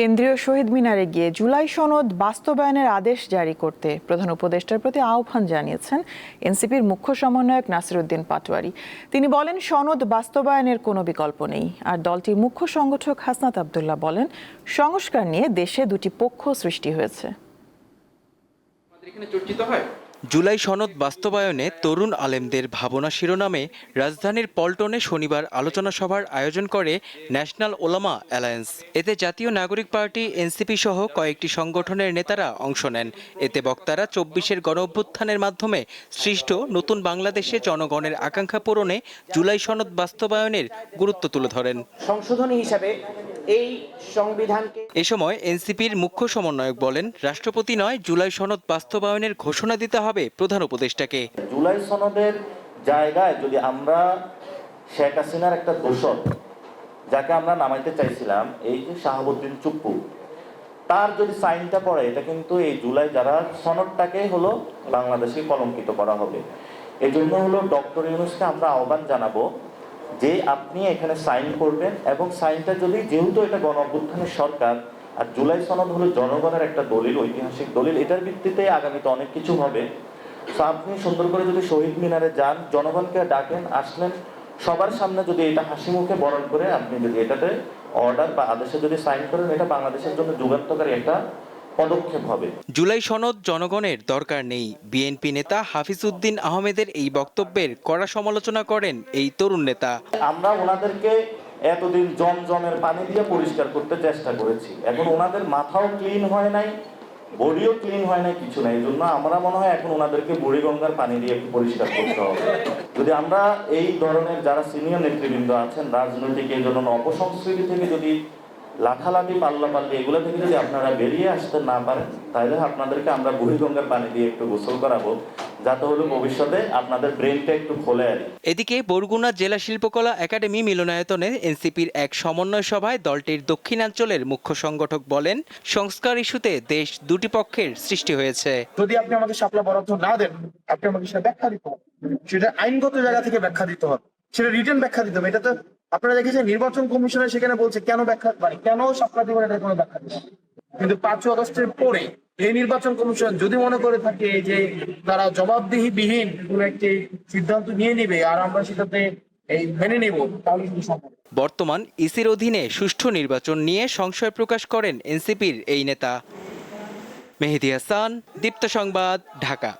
কেন্দ্রীয় শহীদ মিনারে গিয়ে জুলাই সনদ বাস্তবায়নের আদেশ জারি করতে প্রধান উপদেষ্টার প্রতি আহ্বান জানিয়েছেন এনসিপির মুখ্য সমন্বয়ক নাসিরুদ্দিন পাটোয়ারি। তিনি বলেন, সনদ বাস্তবায়নের কোনো বিকল্প নেই। আর দলটির মুখ্য সংগঠক হাসনাত আবদুল্লাহ বলেন, সংস্কার নিয়ে দেশে দুটি পক্ষ সৃষ্টি হয়েছে। এখানে চর্চিত হয়? জুলাই সনদ বাস্তবায়নে তরুণ আলেমদের ভাবনা শিরোনামে রাজধানীর পল্টনে শনিবার আলোচনা সভার আয়োজন করে ন্যাশনাল ওলামা অ্যালায়েন্স। এতে জাতীয় নাগরিক পার্টি, এনসিপি সহ কয়েকটি সংগঠনের নেতারা অংশ নেন। এতে বক্তারা চব্বিশের গণ অভ্যুত্থানের মাধ্যমে সৃষ্ট নতুন বাংলাদেশে জনগণের আকাঙ্ক্ষা পূরণে জুলাই সনদ বাস্তবায়নের গুরুত্ব তুলে ধরেন। সংশোধনী হিসাবে এই সংবিধানকে এ সময় এনসিপির মুখ্য সমন্বয়ক বলেন রাষ্ট্রপতি নয় জুলাই সনদ বাস্তবায়নের ঘোষণা দিতে হবে প্রধান উপদেষ্টাকে। জুলাই সনদের জায়গায় যদি আমরা শেখ হাসিনার একটা দোষর যাকে আমরা নামাইতে চাইছিলাম এই যে শাহাবুদ্দিন চুপ্পু তার যদি সাইনটা পড়ে এটা কিন্তু এই জুলাই যারা সনদটাকে হলো বাংলাদেশে কলঙ্কিত করা হবে। এই জন্য হলো ডক্টর ইউনুসকে আমরা আহ্বান জানাব যে আপনি এখানে সাইন করবেন এবং সাইনটা যদি যেহেতু এটা গণ অভ্যুত্থানের সরকার, আর জুলাই সনদ হলো জনগণের একটা দলিল, ঐতিহাসিক দলিল, এটার ভিত্তিতে আগামীতে অনেক কিছু হবে। তো আপনি সুন্দর করে যদি শহীদ মিনারে যান, জনগণকে ডাকেন, আসলেন, সবার সামনে যদি এটা হাসি মুখে বরণ করে, আপনি যদি এটাতে অর্ডার বা আদেশে যদি সাইন করেন, এটা বাংলাদেশের জন্য যুগান্তকারী একটা পদক্ষেপ হবে। জুলাই সনদ জনগণের দরকার নেই। বিএনপি নেতা হাফিজউদ্দিন আহমেদের এই বক্তব্যের কড়া সমালোচনা করেন এই তরুণ নেতা। আমরা ওনাদেরকে এতদিন জমজমের পানি দিয়ে পরিষ্কার করতে চেষ্টা করেছি। এখন ওনাদের মাথাও ক্লিন হয় নাই বডিও ক্লিন হয় নাই কিছু নাই। এই জন্য আমরা মনে হয় এখন ওনাদেরকে বুড়িগঙ্গার পানি দিয়ে একটু পরিষ্কার করতে হবে। যদি আমরা এই ধরনের যারা সিনিয়র নেতৃবৃন্দ আছেন রাজনৈতিক এই ধরনের অপসংস্কৃতি থেকে যদি লাঠালাঠি পাল্লা পাল্লি এগুলো থেকে যদি আপনারা বেরিয়ে আসতে না পারেন তাহলে আপনাদেরকে আমরা বুড়িগঙ্গার পানি দিয়ে একটু গোসল করাবো যাতে হলো ভবিষ্যতে আপনাদের ব্রেনটা একটু খোলে আর এদিকে বরগুনা জেলা শিল্পকলা একাডেমি মিলনায়তনে এনসিপির এক সমন্বয় সভায় দলটির দক্ষিণাঞ্চলের মুখ্য সংগঠক বলেন সংস্কার ইস্যুতে দেশ দুটি পক্ষের সৃষ্টি হয়েছে। যদি আপনি আমাকে শাপলা বরাদ্দ না দেন আপনি আমাকে সেটা ব্যাখ্যা দিতে হবে। সেটা আইনগত জায়গা থেকে ব্যাখ্যা দিতে হবে। সেটা রিটার্ন ব্যাখ্যা দিতে হবে। এটা তো আপনারা দেখেছেন নির্বাচন কমিশনের সেখানে বলছে, কেন ব্যাখ্যা মানে কেন শাপলা দিবেন এটা কোনো ব্যাখ্যা কিন্তু পাঁচই আগস্টের পরে এই নির্বাচন কমিশন যদি মনে করে থাকে যে তারা জবাবদিহিবিহীন কোন একটি সিদ্ধান্ত নিয়ে নিবে আর আমরা সেটাতে এই মেনে নেব, তাহলে কিন্তু সম্ভব বর্তমান ইসির অধীনে সুষ্ঠু নির্বাচন নিয়ে সংশয় প্রকাশ করেন এনসিপির এই নেতা। মেহেদি হাসান, দীপ্ত সংবাদ, ঢাকা।